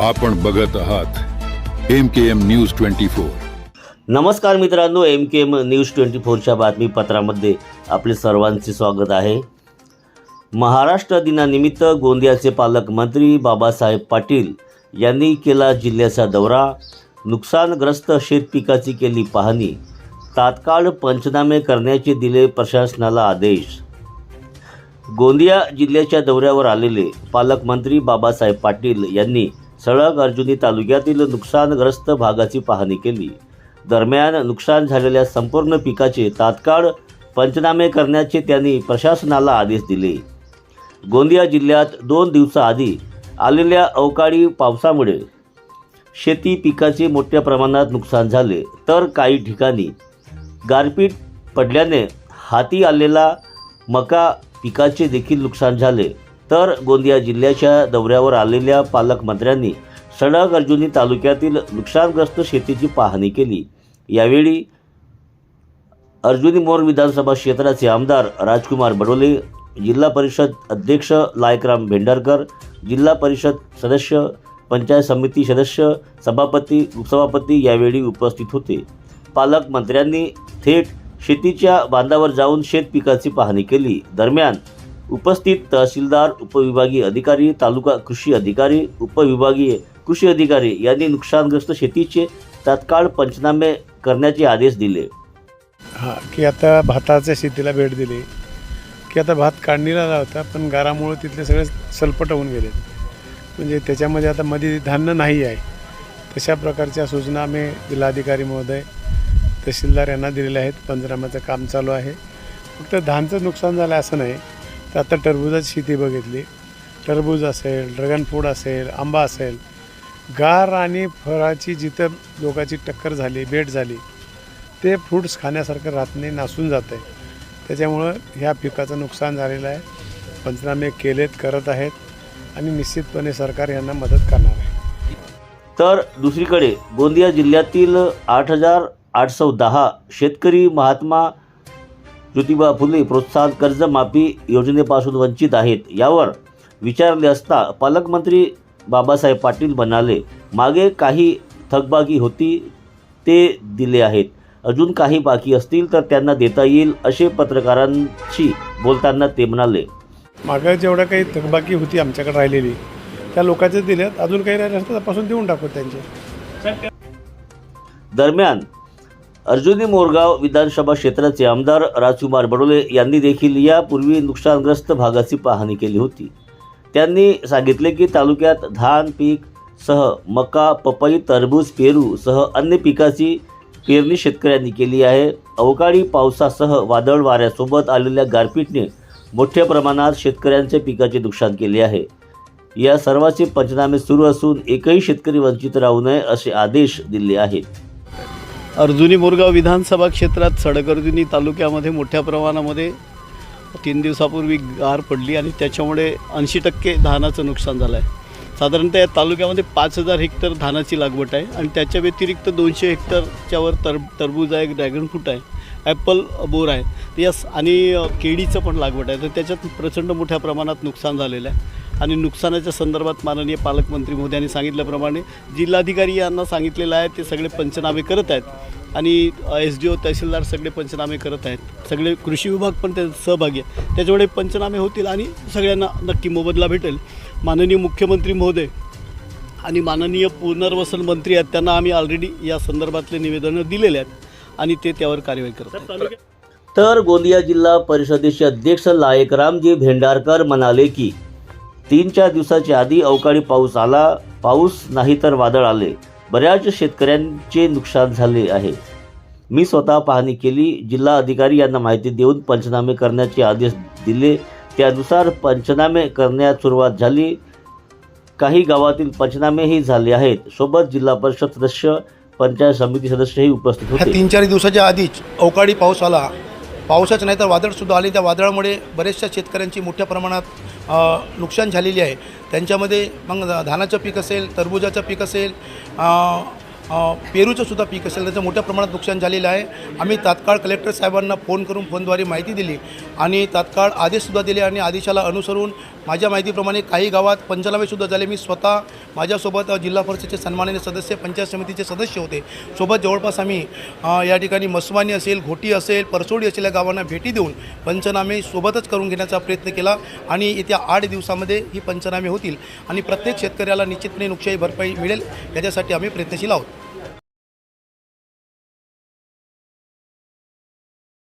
आपण बघत आहात M K M news twenty four नमस्कार मित्रांनो M K M news twenty फोरच्या बातमीपत्रामध्ये आपले सर्वांचे स्वागत आहे. महाराष्ट्र दिनानिमित्त गोंदियाचे पालकमंत्री बाबासाहेब पाटील यांनी केला जिल्ह्याचा दौरा. नुकसानग्रस्त शेतपिकाची केली पाहणी. तात्काळ पंचनामे करण्याचे दिले प्रशासनाला आदेश. गोंदिया जिल्ह्याच्या दौऱ्यावर आलेले पालकमंत्री बाबासाहेब पाटील यांनी सळग अर्जुनी तालुक्यातील नुकसानग्रस्त भागाची पाहणी केली. दरम्यान नुकसान झालेल्या संपूर्ण पिकाचे तात्काळ पंचनामे करण्याचे त्यांनी प्रशासनाला आदेश दिले. गोंदिया जिल्ह्यात दोन दिवसाआधी आलेल्या अवकाळी पावसामुळे शेती पिकाचे मोठ्या प्रमाणात नुकसान झाले. तर काही ठिकाणी गारपीट पडल्याने हाती आलेला मका पिकाचे देखील नुकसान झाले. तर गोंदिया जिल्ह्याच्या दौऱ्यावर आलेल्या पालकमंत्र्यांनी सडक अर्जुनी तालुक्यातील नुकसानग्रस्त शेतीची पाहणी केली. यावेळी अर्जुनी मोर विधानसभा क्षेत्राचे आमदार राजकुमार बडोले जिल्हा परिषद अध्यक्ष लायकराम भेंडारकर जिल्हा परिषद सदस्य पंचायत समिती सदस्य सभापती उपसभापती यावेळी उपस्थित होते. पालकमंत्र्यांनी थेट शेतीच्या बांधावर जाऊन शेतपिकाची पाहणी केली. दरम्यान उपस्थित तहसीलदार उपविभागीय अधिकारी तालुका कृषी अधिकारी उपविभागीय कृषी अधिकारी यांनी नुकसानग्रस्त शेतीचे तात्काळ पंचनामे करण्याचे आदेश दिले. हां की आता भाताच्या शेतीला भेट दिली. की आता भात काढणीला आला होता पण गारामुळं तिथले सगळे सलपट होऊन गेले. म्हणजे त्याच्यामध्ये आता मध्ये धान्य नाही आहे. तशा प्रकारच्या सूचना आम्ही जिल्हाधिकारी महोदय तहसीलदार यांना दिलेल्या आहेत. पंचनाम्याचं काम चालू आहे. फक्त धानचं नुकसान झालं असं नाही. तर आता टरबूजाची शेती बघितली. टरबूज असेल ड्रॅगन फ्रूट असेल आंबा असेल. गार आणि फळाची जिथं लोकांची टक्कर झाली भेट झाली ते फ्रूट्स खाण्यासारखं राहत नाही नासून जातं आहे त्याच्यामुळं ह्या पिकाचं नुकसान झालेलं आहे. पंचनामे केलेत करत आहेत आणि निश्चितपणे सरकार यांना मदत करणार आहे. तर दुसरीकडे गोंदिया जिल्ह्यातील आठ हजार आठशे दहा शेतकरी महात्मा ज्योतिबा फुले प्रोत्साहन कर्जमाफी योजनेपासून वंचित आहेत. यावर विचारले असता पालकमंत्री बाबासाहेब पाटील म्हणाले मागे काही थकबाकी होती ते दिले आहेत. अजून काही बाकी असतील तर त्यांना देता येईल असे पत्रकारांशी बोलताना ते म्हणाले. मागं जेवढं काही थकबाकी होती आमच्याकडे राहिलेली त्या लोकांचे दिल्यात अजून काही राहिले असतं त्यापासून देऊन टाकू त्यांचे. दरम्यान अर्जुनी मोरगाव विधानसभा क्षेत्राचे आमदार राजकुमार बडोले यांनी देखील यापूर्वी नुकसानग्रस्त भागाची पाहणी केली होती. त्यांनी सांगितले की तालुक्यात धान पीक सह मका पपई टरबूज पेरू सह अन्य पिकाची पेरणी शेतकऱ्यांनी केली आहे. अवकाळी पावसासह वादळ वाऱ्यासोबत आलेल्या गारपीटने मोठ्या प्रमाणात शेतकऱ्यांच्या पिकाचे नुकसान केले आहे. या सर्वाचे पंचनामे सुरू असून एकही शेतकरी वंचित राहू नये असे आदेश दिले आहेत. अर्जुनी मोरगाव विधानसभा क्षेत्रात सडकर्जुनी तालुक्यामध्ये मोठ्या प्रमाणामध्ये तीन दिवसापूर्वी गार पडली आणि त्याच्यामुळे ऐंशी टक्के धानाचं नुकसान झालं आहे साधारणतः या तालुक्यामध्ये पाच हजार हेक्टर धानाची लागवड आहे आणि त्याच्या व्यतिरिक्त दोनशे हेक्टरच्यावर तर टरबूज आहे ड्रॅगन फ्रूट आहे ॲपल बोर आहे. यस यास आणि केळीचं पण लागवड आहे. तर त्याच्यात प्रचंड मोठ्या प्रमाणात नुकसान झालेलं आहे. आणि नुकसानाच्या संदर्भात माननीय पालकमंत्री मोदी सांगितल्याप्रमाणे जिल्हाधिकारी यांना सांगितलेलं आहे ते सगळे पंचनामे करत आहेत. आणि एस डी ओ तहसीलदार सगळे पंचनामे करत आहेत. सगळे कृषी विभाग पण त्यात सहभागी आहे त्याच्यामुळे पंचनामे होतील आणि सगळ्यांना नक्की मोबदला भेटेल. माननीय मुख्यमंत्री महोदय आणि माननीय पुनर्वसन मंत्री आहेत त्यांना आम्ही ऑलरेडी या संदर्भातले निवेदनं दिलेले आहेत आणि ते त्यावर कार्यवाही करत आहेत. तर गोंदिया जिल्हा परिषदेचे अध्यक्ष लायकरामजी भेंडारकर म्हणाले की तीन चार दिवसाच्या आधी अवकाळी पाऊस आला. पाऊस नाही तर वादळ आले. बऱ्याच शेतकऱ्यांचे नुकसान झाले आहे. मी स्वतः पाहणी केली. जिल्हा अधिकारी यांना माहिती देऊन पंचनामे करण्याचे आदेश दिले. त्यानुसार पंचनामे करण्यास सुरुवात झाली. काही गावातील पंचनामेही झाले आहेत. सोबत जिल्हा परिषद सदस्य पंचायत समिती सदस्यही उपस्थित होते. तीन चार दिवसाच्या आधीच अवकाळी पाऊस आला. पावसाच नाही तर वादळसुद्धा आले. त्या वादळामुळे बऱ्याचशा शेतकऱ्यांची मोठ्या प्रमाणात नुकसान झालेली आहे. त्यांच्यामध्ये मग धानाचं पीक असेल तरबुजाचं पीक असेल पेरूचंसुद्धा पेरूचं सुद्धा पीक असेल त्याचं मोठ्या प्रमाणात नुकसान झालेलं आहे. आम्ही तात्काळ कलेक्टर साहेबांना फोन करून फोनद्वारे माहिती दिली आणि तात्काळ आदेशसुद्धा दिले आणि आदेशाला अनुसरून माझ्या माहितीप्रमाणे काही गावात पंचनामेसुद्धा झाले. मी स्वतः माझ्यासोबत जिल्हा परिषदेचे सन्माननीय सदस्य पंचायत समितीचे सदस्य होते. सोबत जवळपास आम्ही या ठिकाणी मस्वानी असेल घोटी असेल परसोडी असेल या गावांना भेटी देऊन पंचनामे सोबतच करून घेण्याचा प्रयत्न केला आणि येत्या आठ दिवसामध्ये ही पंचनामे होतील आणि प्रत्येक शेतकऱ्याला निश्चितपणे नुकसानी भरपाई मिळेल. याच्यासाठी आम्ही प्रयत्नशील आहोत.